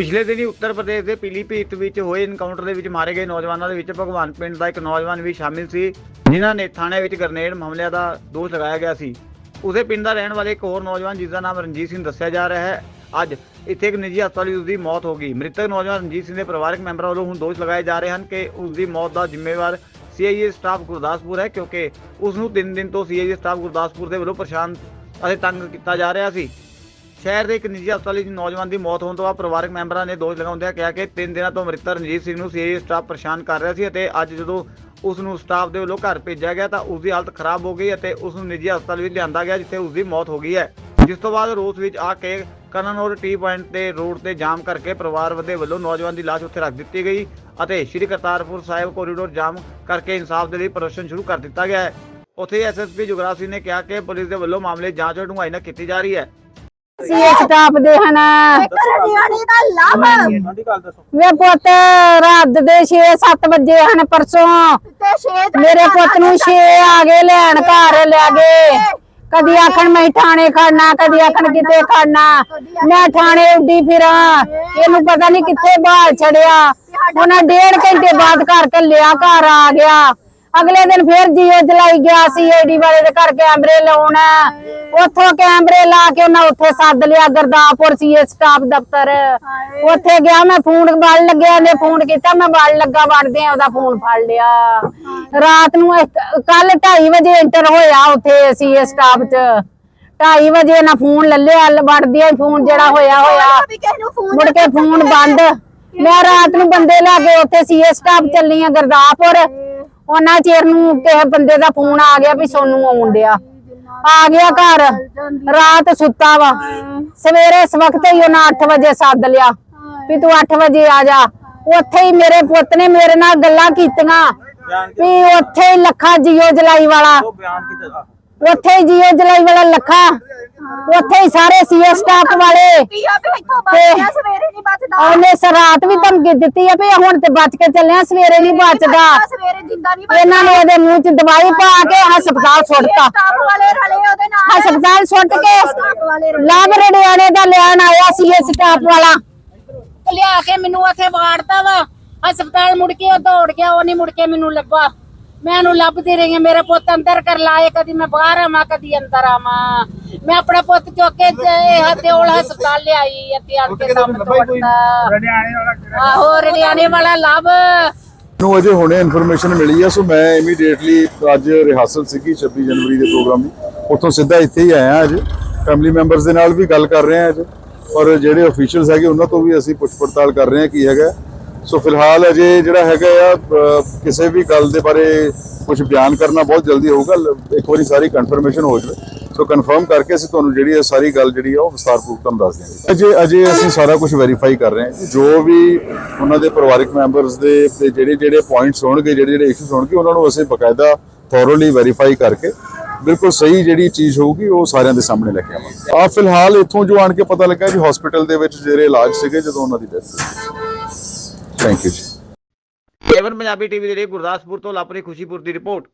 ਪਿਛਲੇ ਦਿਨੀ ਉੱਤਰ ਪ੍ਰਦੇਸ਼ ਦੇ ਪੀਲੀਭੀਤ ਵਿੱਚ ਹੋਏ ਇਨਕਾਊਂਟਰ ਦੇ ਵਿੱਚ ਮਾਰੇ ਗਏ ਨੌਜਵਾਨਾਂ ਦੇ ਵਿੱਚ ਭਗਵਾਨ ਪਿੰਡ ਦਾ ਇੱਕ ਨੌਜਵਾਨ ਵੀ ਸ਼ਾਮਿਲ ਸੀ, ਜਿਨ੍ਹਾਂ ਨੇ ਥਾਣੇ ਵਿੱਚ ਗ੍ਰਨੇਡ ਮਾਮਲਿਆਂ ਦਾ ਦੋਸ਼ ਲਗਾਇਆ ਗਿਆ ਸੀ। ਉਸੇ ਪਿੰਡ ਦਾ ਰਹਿਣ ਵਾਲੇ ਇੱਕ ਹੋਰ ਨੌਜਵਾਨ, ਜਿਸ ਦਾ ਨਾਮ ਰਣਜੀਤ ਸਿੰਘ ਦੱਸਿਆ ਜਾ ਰਿਹਾ ਹੈ, ਅੱਜ ਇੱਥੇ ਇੱਕ ਨਿੱਜੀ ਹਸਪਤਾਲ ਵਿੱਚ ਉਸਦੀ ਮੌਤ ਹੋ ਗਈ। ਮ੍ਰਿਤਕ ਨੌਜਵਾਨ ਰਣਜੀਤ ਸਿੰਘ ਦੇ ਪਰਿਵਾਰਕ ਮੈਂਬਰਾਂ ਵੱਲੋਂ ਹੁਣ ਦੋਸ਼ ਲਗਾਏ ਜਾ ਰਹੇ ਹਨ ਕਿ ਉਸਦੀ ਮੌਤ ਦਾ ਜ਼ਿੰਮੇਵਾਰ ਸੀਆਈਏ ਸਟਾਫ ਗੁਰਦਾਸਪੁਰ ਹੈ, ਕਿਉਂਕਿ ਉਸ ਨੂੰ 3 ਦਿਨ ਤੋਂ ਸੀਆਈਏ ਸਟਾਫ ਗੁਰਦਾਸਪੁਰ ਦੇ ਵੱਲੋਂ ਪਰੇਸ਼ਾਨ ਅਤੇ ਤੰਗ ਕੀਤਾ ਜਾ ਰਿਹਾ ਸੀ। ਸ਼ਹਿਰ ਦੇ ਇੱਕ ਨਿੱਜੀ ਹਸਪਤਾਲ ਵਿੱਚ ਨੌਜਵਾਨ ਦੀ ਮੌਤ ਹੋਣ ਤੋਂ ਬਾਅਦ ਪਰਿਵਾਰਕ ਮੈਂਬਰਾਂ ਨੇ ਦੋਸ਼ ਲਗਾਉਂਦਿਆਂ ਕਿਹਾ ਕਿ 3 ਦਿਨਾਂ ਤੋਂ ਮ੍ਰਿਤਕ ਰਣਜੀਤ ਸਿੰਘ ਨੂੰ ਸੀਆਈਏ ਸਟਾਫ ਪਰੇਸ਼ਾਨ ਕਰ ਰਿਹਾ ਸੀ ਅਤੇ ਅੱਜ ਜਦੋਂ ਉਸ ਨੂੰ ਸਟਾਫ ਦੇ ਵੱਲੋਂ ਘਰ ਭੇਜਿਆ ਗਿਆ ਤਾਂ ਉਸ ਦੀ ਹਾਲਤ ਖਰਾਬ ਹੋ ਗਈ ਅਤੇ ਉਸ ਨੂੰ ਨਿੱਜੀ ਹਸਪਤਾਲ ਵਿੱਚ ਲਿਆਂਦਾ ਗਿਆ ਜਿੱਥੇ ਉਸ ਦੀ ਮੌਤ ਹੋ ਗਈ ਹੈ। ਜਿਸ ਤੋਂ ਬਾਅਦ ਰੋਸ ਵਿੱਚ ਆ ਕੇ ਕਨਨੌਰ ਟੀ ਪੁਆਇੰਟ ਤੇ ਰੋਡ ਤੇ ਜਾਮ ਕਰਕੇ ਪਰਿਵਾਰ ਦੇ ਵੱਲੋਂ ਨੌਜਵਾਨ ਦੀ ਲਾਸ਼ ਉੱਥੇ ਰੱਖ ਦਿੱਤੀ ਗਈ ਅਤੇ ਸ਼੍ਰੀ ਕਰਤਾਰਪੁਰ ਸਾਹਿਬ ਕੋਰੀਡੋਰ ਜਾਮ ਕਰਕੇ ਇਨਸਾਫ ਦੇ ਲਈ ਪ੍ਰਦਰਸ਼ਨ ਸ਼ੁਰੂ ਕਰ ਦਿੱਤਾ ਗਿਆ ਹੈ। ਉੱਥੇ ਐਸਐਸਪੀ ਜੁਗਰਾਜ ਸਿੰਘ ਨੇ ਕਿਹਾ ਕਿ ਪੁਲਿਸ ਦੇ ਵੱਲੋਂ ਮਾਮਲੇ ਜਾਂਚ ਔਰ ਡੂੰਘਾਈ ਨਾਲ ਕੀਤੀ ਜਾ ਰਹੀ ਹੈ। ਸੀ ਸਟਾਪ ਦੇ ਹਨ। ਰਣਿਆਣੀ ਦਾ ਲਾਭ ਵੇ ਪੁੱਤ ਰਾਤ ਦੇ 6-7 ਵਜੇ ਹਨ ਪਰਸੋਂ। ਤੇ ਛੇ ਮੇਰੇ ਪੁੱਤ ਨੂੰ 6 ਆ ਗਏ ਲੈਣ ਘਰ ਲੈ ਗਏ। ਕਦੀ ਆਖਣ ਮੈਂ ਥਾਣੇ ਖੜਨਾ ਕਦੀ ਆਖਣ ਕਿਤੇ ਖੜਨਾ। ਮੈਂ ਥਾਣੇ ਉੱਡੀ ਫਿਰਾਂ। ਇਹਨੂੰ ਪਤਾ ਨਹੀਂ ਕਿੱਥੇ ਬਾਹਰ ਛੜਿਆ। ਉਹਨਾਂ ਡੇਢ ਘੰਟੇ ਬਾਅਦ ਘਰ ਕੱਲਿਆ ਘਰ ਆ ਗਿਆ। ਅਗਲੇ ਦਿਨ ਫਿਰ ਜੀਓ ਜਲਾਈ ਗਿਆ ਸੀ ਏਡੀ ਵਾਲੇ ਦੇ ਘਰ ਕੈਮਰੇ ਲਾਉਣ। ਉੱਥੋਂ ਕੈਮਰੇ ਲਾ ਕੇ ਉਹਨਾਂ ਉੱਥੇ ਸੱਦ ਲਿਆ ਗਰਦਾਪੁਰ ਸੀਏ ਸਟਾਫ ਦਫ਼ਤਰ। ਉੱਥੇ ਗਿਆ ਮੈਂ ਫੋਨ ਵੱਲ ਲੱਗਿਆ ਨੇ ਫੋਨ ਕੀਤਾ ਮੈਂ ਵੱਲ ਲੱਗਾ ਵੜਦੇ ਆ ਉਹਦਾ ਫੋਨ ਫੜ ਲਿਆ। ਰਾਤ ਨੂੰ ਕੱਲ 2:30 ਵਜੇ ਇੰਟਰ ਹੋਇਆ ਉੱਥੇ ਸੀਏ ਸਟਾਫ 'ਚ। 2:30 ਵਜੇ ਨਾ ਫੋਨ ਲੱਲਿਆ ਵੜਦਿਆਂ ਹੀ ਫੋਨ ਜਿਹੜਾ ਹੋਇਆ ਹੋਇਆ। ਮੁੜ ਕੇ ਫੋਨ ਬੰਦ। ਮੈਂ ਰਾਤ ਨੂੰ ਬੰਦੇ ਲੈ ਕੇ ਉੱਥੇ ਸੀਏ ਸਟਾਫ ਚੱਲੀ ਆ ਗਰਦਾਪੁਰ ਉਹਨਾਂ ਚਿਰ ਨੂੰ ਕਿਸੇ ਬੰਦੇ ਦਾ ਫੋਨ ਆ ਗਿਆ ਵੀ ਸੋਨੂੰ ਆਉਣ ਡਿਆ। ਆ ਗਿਆ ਘਰ, ਰਾਤ ਸੁੱਤਾ ਵਾ। ਸਵੇਰੇ ਇਸ ਵਕਤ ਹੀ ਉਹਨਾਂ 8 ਵਜੇ ਸੱਦ ਲਿਆ ਵੀ ਤੂੰ 8 ਵਜੇ ਆ ਜਾ। ਉੱਥੇ ਹੀ ਮੇਰੇ ਪੁੱਤ ਨੇ ਮੇਰੇ ਨਾਲ ਗੱਲਾਂ ਕੀਤੀਆਂ ਵੀ ਉੱਥੇ ਹੀ ਲੱਖਾ ਜੀਓ ਜਲਾਈ ਵਾਲਾ ਉੱਥੇ ਹੀ ਜੀਓ ਜਲਾਈ ਵਾਲਾ ਲੱਖਾ। ਉੱਥੇ ਹੀ ਸਾਰੇ ਸੀਏ ਸਟਾਫ ਵਾਲੇ। ਉਹਨੇ ਸ ਰਾਤ ਵੀ ਧਮਕੀ ਦਿੱਤੀ ਆ ਵੀ ਹੁਣ ਤੇ ਬਚ ਕੇ ਚੱਲਿਆ ਸਵੇਰੇ ਨਹੀਂ ਬਚਦਾ। ਸਵੇਰੇ ਜਿੰਦਾ ਨਹੀਂ ਇਹਨਾਂ ਨੇ ਉਹਦੇ ਮੂੰਹ 'ਚ ਦਵਾਈ ਪਾ ਕੇ ਹਸਪਤਾਲ ਸੁੱਟਤਾ ਸਟਾਫ ਵਾਲੇ ਰਲੇ ਉਹਦੇ ਨਾਲ। ਹਸਪਤਾਲ ਸੁੱਟ ਕੇ ਸਟਾਫ ਵਾਲੇ ਰਲੇ। ਲਾਭ ਰੜਿਆਣੇ ਦਾ ਲੈਣ ਆਇਆ ਸੀ ਇਹ ਸਟਾਫ ਵਾਲਾ। ਲਿਆ ਕੇ ਮੈਨੂੰ ਉੱਥੇ ਵਾੜਤਾ ਵਾ। ਹਸਪਤਾਲ ਮੁੜ ਕੇ ਉਹ ਦੌੜ ਗਿਆ ਉਹ ਨਹੀਂ ਮੁੜ ਕੇ ਮੈਨੂੰ ਲੱਭਾ। ਮੈਂ ਉਹਨੂੰ ਲੱਭਦੀ ਰਹੀ ਹਾਂ ਮੇਰੇ ਪੁੱਤ ਅੰਦਰ ਕਰ ਲਾਏ ਕਦੀ ਮੈਂ ਬਾਹਰ ਆਵਾਂ ਕਦੀ ਅੰਦਰ ਆਵਾਂ। ਮੈਂ ਆਪਣਾ ਪੁੱਤ ਚੁੱਕ ਕੇ ਹਤਿਓਲ ਹਸਪਤਾਲ ਲਿਆਈ ਇੱਥੇ ਆਣ ਕੇ ਦਮ ਤੋੜਤਾ। ਆਹੋ ਰੜਿਆਣੇ ਵਾਲਾ ਲੱਭ। ਨੂੰ ਅਜੇ ਹੁਣੇ ਇਨਫੋਰਮੇਸ਼ਨ ਮਿਲੀ ਆ ਸੋ ਮੈਂ ਇਮੀਡੀਏਟਲੀ ਅੱਜ ਰਿਹਾਸਲ ਸੀਗੀ 26 ਜਨਵਰੀ ਦੇ ਪ੍ਰੋਗਰਾਮ ਦੀ। ਉੱਥੋਂ ਸਿੱਧਾ ਇੱਥੇ ਹੀ ਆਇਆ ਅੱਜ। ਫੈਮਿਲੀ ਮੈਂਬਰਸ ਦੇ ਨਾਲ ਵੀ ਗੱਲ ਕਰ ਰਹੇ ਹਾਂ ਅੱਜ। ਔਰ ਜਿਹੜੇ ਅਫੀਸ਼ੀਅਲਸ ਹੈਗੇ ਉਹਨਾਂ ਤੋਂ ਵੀ ਅਸੀਂ ਪੁੱਛ ਪੜਤਾਲ ਕਰ ਰਹੇ ਹਾਂ ਕੀ ਹੈਗਾ। ਸੋ ਫਿਲਹਾਲ ਅਜੇ ਜਿਹੜਾ ਹੈਗਾ ਆ ਕਿਸੇ ਵੀ ਗੱਲ ਦੇ ਬਾਰੇ ਕੁਝ ਬਿਆਨ ਕਰਨਾ ਬਹੁਤ ਜਲਦੀ ਹੋਊਗਾ। ਇੱਕ ਵਾਰੀ ਸਾਰੀ ਕਨਫਰਮੇਸ਼ਨ ਹੋ ਜਾਵੇ। ਸੋ ਕਨਫਰਮ ਕਰਕੇ ਅਸੀਂ ਤੁਹਾਨੂੰ ਜਿਹੜੀ ਇਹ ਸਾਰੀ ਗੱਲ ਜਿਹੜੀ ਆ, ਉਹ ਵਿਸਤਾਰਪੂਰਵਕ ਤੁਹਾਨੂੰ ਦੱਸ ਦਿਆਂਗੇ। ਅਜੇ ਅਜੇ ਅਸੀਂ ਸਾਰਾ ਕੁਝ ਵੈਰੀਫਾਈ ਕਰ ਰਹੇ ਹਾਂ। ਜੋ ਵੀ ਉਹਨਾਂ ਦੇ ਪਰਿਵਾਰਕ ਮੈਂਬਰਸ ਦੇ ਜਿਹੜੇ ਜਿਹੜੇ ਪੁਆਇੰਟਸ ਹੋਣਗੇ, ਜਿਹੜੇ ਜਿਹੜੇ ਇਸ਼ੂਸ ਹੋਣਗੇ, ਉਹਨਾਂ ਨੂੰ ਅਸੀਂ ਬਕਾਇਦਾ ਥੋਰੋਲੀ ਵੈਰੀਫਾਈ ਕਰਕੇ ਬਿਲਕੁਲ ਸਹੀ ਜਿਹੜੀ ਚੀਜ਼ ਹੋਊਗੀ, ਉਹ ਸਾਰਿਆਂ ਦੇ ਸਾਹਮਣੇ ਲੈ ਕੇ ਆਵਾਂਗੇ। ਆ ਫਿਲਹਾਲ ਇੱਥੋਂ ਜੋ ਆਣ ਕੇ ਪਤਾ ਲੱਗਾ ਜੀ ਹਸਪੀਟਲ ਦੇ ਵਿੱਚ ਜਿਹੜੇ ਇਲਾਜ ਸੀਗੇ, ਜਦੋਂ ਉਹਨਾਂ ਦੀ ਡੈਥ ਥੈਂਕ ਯੂ ਜੀ ਕੇਵਨ ਪੰਜਾਬੀ ਟੀਵੀ ਦੇ ਲਈ ਗੁਰਦਾਸਪੁਰ ਤੋਂ ਲਾਪਰੀ ਖੁਸ਼ੀਪੁਰ ਦੀ ਰਿਪੋਰਟ।